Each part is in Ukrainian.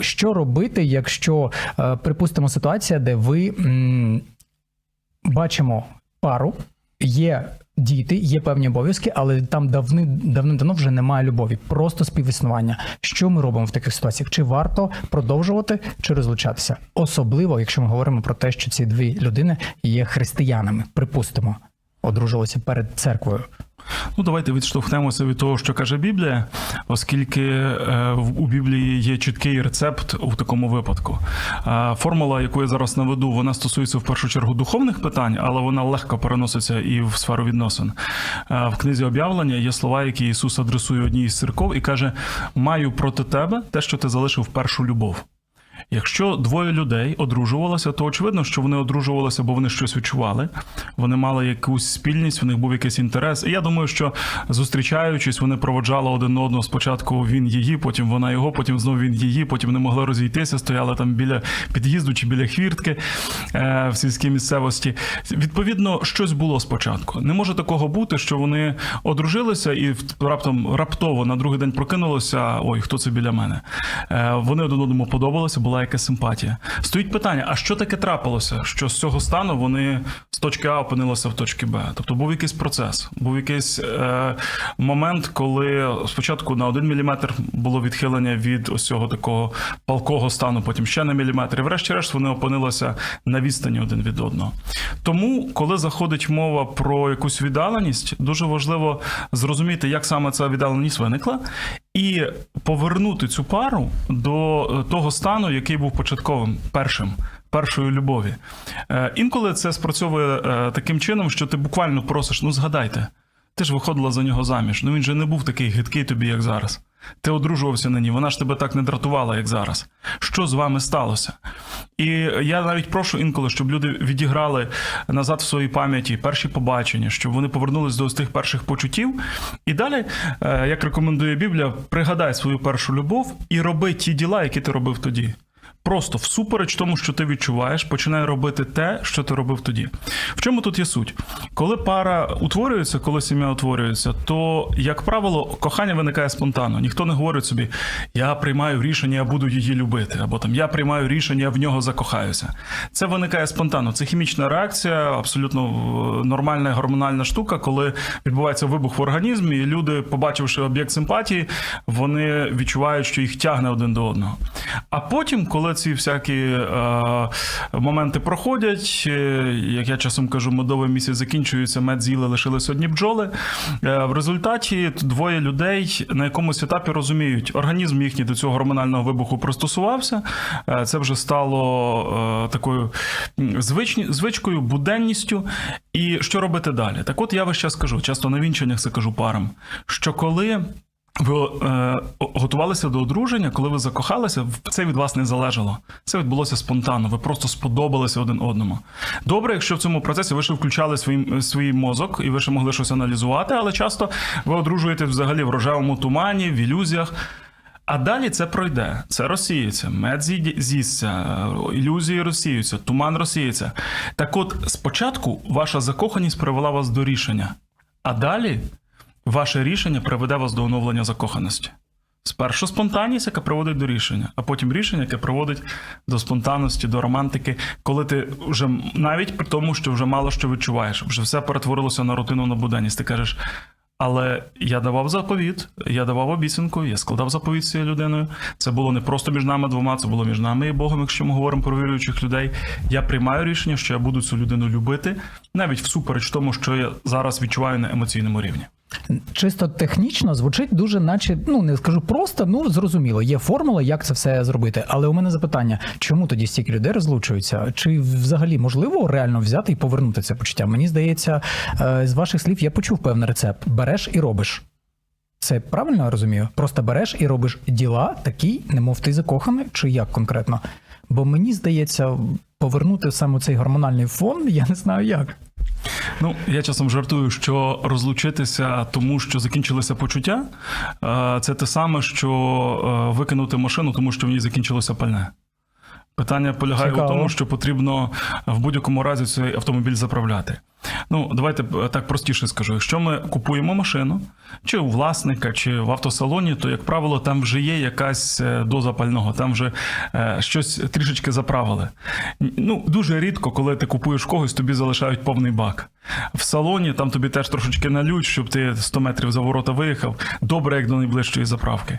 Що робити, якщо е, припустимо ситуація, де ви м, бачимо пару, є діти, є певні обов'язки, але там давни, давним-давно вже немає любові, просто співіснування. Що ми робимо в таких ситуаціях? Чи варто продовжувати чи розлучатися? Особливо, якщо ми говоримо про те, що ці дві людини є християнами, припустимо, одружилися перед церквою. Ну, давайте відштовхнемося від того, що каже Біблія, оскільки е, у Біблії є чіткий рецепт у такому випадку. Формула, яку я зараз наведу, вона стосується в першу чергу духовних питань, але вона легко переноситься і в сферу відносин. В книзі об'явлення є слова, які Ісус адресує одній із церков і каже: Маю проти тебе те, що ти залишив першу любов. Якщо двоє людей одружувалося, то очевидно, що вони одружувалися, бо вони щось відчували. Вони мали якусь спільність, у них був якийсь інтерес. І я думаю, що зустрічаючись, вони проводжали один одного. Спочатку він її, потім вона його, потім знову він її, потім не могли розійтися, стояли там біля під'їзду чи біля хвіртки е, в сільській місцевості. Відповідно, щось було спочатку. Не може такого бути, що вони одружилися і раптом раптово на другий день прокинулося. Ой, хто це біля мене? Е, Вони один одному подобалися, була якась симпатія. Стоїть питання: а що таке трапилося? Що з цього стану вони з точки А опинилися в точці Б? Тобто був якийсь процес, був якийсь е, момент, коли спочатку на один міліметр було відхилення від ось цього такого палкого стану, потім ще на міліметр. І врешті-решт вони опинилися на відстані один від одного. Тому, коли заходить мова про якусь віддаленість, дуже важливо зрозуміти, як саме ця віддаленість виникла, і повернути цю пару до е, того стану, який був початковим, першим. Першої любові. Е, інколи це спрацьовує е, таким чином, що ти буквально просиш: ну згадайте, ти ж виходила за нього заміж. Ну він же не був такий гидкий тобі, як зараз. Ти одружувався на ній, вона ж тебе так не дратувала, як зараз. Що з вами сталося? І я навіть прошу інколи, щоб люди відіграли назад в своїй пам'яті перші побачення, щоб вони повернулись до тих перших почуттів. І далі, е, як рекомендує Біблія, пригадай свою першу любов і роби ті діла, які ти робив тоді. Просто всупереч тому, що ти відчуваєш, починай робити те, що ти робив тоді. В чому тут є суть? Коли пара утворюється, коли сім'я утворюється, то, як правило, кохання виникає спонтанно. Ніхто не говорить собі, я приймаю рішення, я буду її любити, або там я приймаю рішення, я в нього закохаюся. Це виникає спонтанно. Це хімічна реакція, абсолютно е, нормальна гормональна штука, коли відбувається вибух в організмі, і люди, побачивши об'єкт симпатії, вони відчувають, що їх тягне один до одного. А потім, коли ці всякі е, моменти проходять, е, як я часом кажу, медовий місяць закінчується, мед з'їли, лишились одні бджоли. Е, в результаті двоє людей на якомусь етапі розуміють, організм їхній до цього гормонального вибуху пристосувався. Е, це вже стало е, такою звичні, звичкою, буденністю. І що робити далі? Так от я весь час кажу, часто на вінчаннях це кажу парам, що коли. Ви е, готувалися до одруження, коли ви закохалися, це від вас не залежало. Це відбулося спонтанно. Ви просто сподобалися один одному. Добре, якщо в цьому процесі ви ще включали свій, свій мозок і ви ще могли щось аналізувати, але часто ви одружуєте взагалі в рожевому тумані, в ілюзіях. А далі це пройде, це розсіється, мед з'їсться, е, ілюзії розсіються, туман розсіється. Так от, спочатку ваша закоханість привела вас до рішення, а далі ваше рішення приведе вас до оновлення закоханості. Спершу спонтанність, яка приводить до рішення, а потім рішення, яке приводить до спонтанності, до романтики, коли ти вже навіть при тому, що вже мало що відчуваєш, вже все перетворилося на рутину на буденність. Ти кажеш, але я давав заповіт, я давав обіцянку, я складав заповіт з цією людиною. Це було не просто між нами двома, це було між нами і Богом, якщо ми говоримо про віруючих людей. Я приймаю рішення, що я буду цю людину любити, навіть всупереч тому, що я зараз відчуваю на емоційному рівні. Чисто технічно звучить дуже, наче ну не скажу просто, ну зрозуміло, є формула, як це все зробити. Але у мене запитання: чому тоді стільки людей розлучуються? Чи взагалі можливо реально взяти і повернути це почуття? Мені здається, е, з ваших слів я почув певний рецепт: береш і робиш. Це правильно я розумію? Просто береш і робиш діла такі, немов ти закоханий, чи як конкретно? Бо мені здається, повернути саме цей гормональний фон, я не знаю як. Ну, я часом жартую, що розлучитися тому, що закінчилися почуття, це те саме, що е, викинути машину, тому що в ній закінчилося пальне. Питання полягає Цікаво. у тому, що потрібно в будь-якому разі цей автомобіль заправляти. Ну, давайте так простіше скажу. Якщо ми купуємо машину, чи у власника, чи в автосалоні, то, як правило, там вже є якась е, доза пального, там вже е, щось трішечки заправили. Ну, дуже рідко, коли ти купуєш когось, тобі залишають повний бак. В салоні там тобі теж трошечки налють, щоб ти 100 метрів за ворота виїхав. Добре, як до найближчої заправки.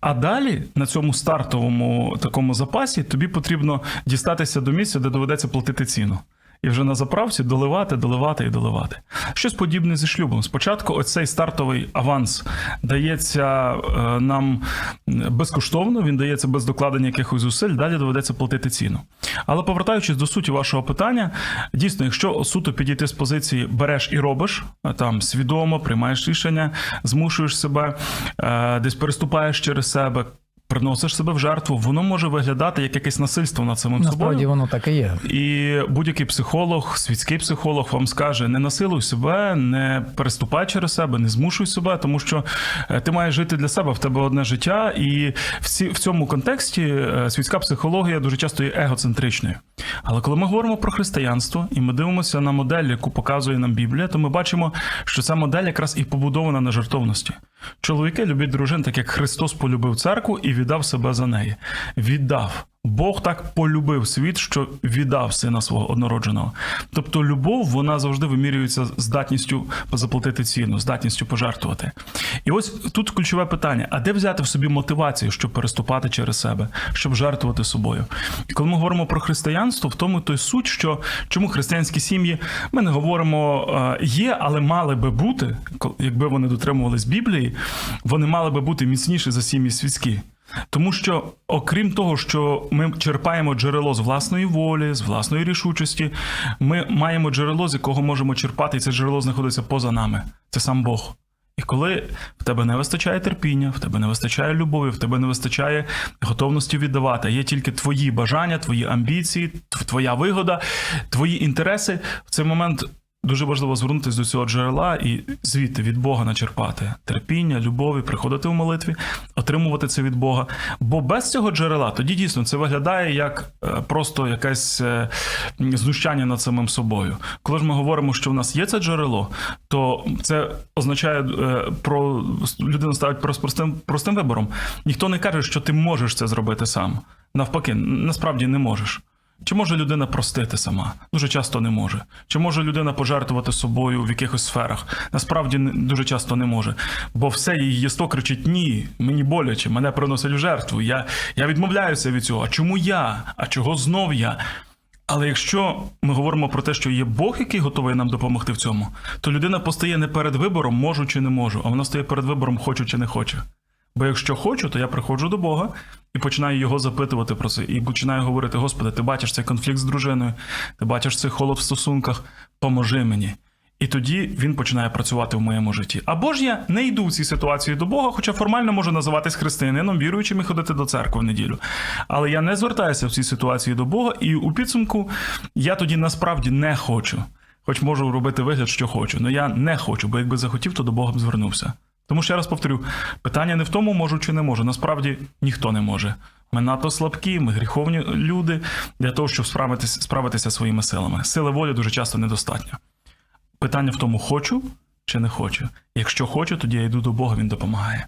А далі на цьому стартовому такому запасі тобі потрібно дістатися до місця, де доведеться платити ціну. І вже на заправці доливати, доливати і доливати. Щось подібне зі шлюбом. Спочатку оцей стартовий аванс дається е, нам безкоштовно, він дається без докладення якихось зусиль, далі доведеться платити ціну. Але повертаючись до суті вашого питання, дійсно, якщо суто підійти з позиції береш і робиш, там свідомо приймаєш рішення, змушуєш себе, е, десь переступаєш через себе. Приносиш себе в жертву, воно може виглядати як якесь насильство над самим Насправді собою. воно так і є. І будь-який психолог, світський психолог вам скаже: не насилуй себе, не переступай через себе, не змушуй себе, тому що е, ти маєш жити для себе, в тебе одне життя, і в, ці, в цьому контексті е, світська психологія дуже часто є егоцентричною. Але коли ми говоримо про християнство і ми дивимося на модель, яку показує нам Біблія, то ми бачимо, що ця модель якраз і побудована на жертовності. Чоловіки люблять дружин, так як Христос полюбив церкву і віддав себе за неї. Віддав. Бог так полюбив світ, що віддав сина свого однородженого. Тобто, любов вона завжди вимірюється здатністю заплатити ціну, здатністю пожертвувати. І ось тут ключове питання: а де взяти в собі мотивацію, щоб переступати через себе, щоб жертвувати собою? І коли ми говоримо про християнство, в тому то й суть, що чому християнські сім'ї ми не говоримо е, є, але мали би бути, якби вони дотримувались Біблії, вони мали би бути міцніші за сім'ї світські. Тому що, окрім того, що ми черпаємо джерело з власної волі, з власної рішучості, ми маємо джерело, з якого можемо черпати, і це джерело знаходиться поза нами. Це сам Бог. І коли в тебе не вистачає терпіння, в тебе не вистачає любові, в тебе не вистачає готовності віддавати, є тільки твої бажання, твої амбіції, твоя вигода, твої інтереси, в цей момент дуже важливо звернутися до цього джерела і звідти від Бога начерпати терпіння, любові, приходити в молитві, отримувати це від Бога. Бо без цього джерела тоді дійсно це виглядає як е, просто якесь е, знущання над самим собою. Коли ж ми говоримо, що в нас є це джерело, то це означає е, про людину ставить простим, простим вибором. Ніхто не каже, що ти можеш це зробити сам. Навпаки, насправді не можеш. Чи може людина простити сама? Дуже часто не може. Чи може людина пожертвувати собою в якихось сферах? Насправді дуже часто не може. Бо все її єство кричить: ні, мені боляче, мене приносять в жертву. Я, я відмовляюся від цього. А чому я? А чого знов я? Але якщо ми говоримо про те, що є Бог, який готовий нам допомогти в цьому, то людина постає не перед вибором, можу чи не можу, а вона стає перед вибором, хочу чи не хочу. Бо якщо хочу, то я приходжу до Бога і починаю його запитувати про це. І починаю говорити: Господи, ти бачиш цей конфлікт з дружиною, ти бачиш цей холод в стосунках, поможи мені. І тоді він починає працювати в моєму житті. Або ж я не йду в цій ситуації до Бога, хоча формально можу називатись християнином, віруючим і ходити до церкви в неділю. Але я не звертаюся в цій ситуації до Бога, і у підсумку я тоді насправді не хочу. Хоч можу робити вигляд, що хочу. але я не хочу, бо якби захотів, то до Бога б звернувся. Тому ще раз повторю: питання не в тому, можу чи не можу. Насправді ніхто не може. Ми надто слабкі, ми гріховні люди для того, щоб справитися, справитися своїми силами. Сили волі дуже часто недостатньо. Питання в тому, хочу чи не хочу. Якщо хочу, тоді я йду до Бога, він допомагає.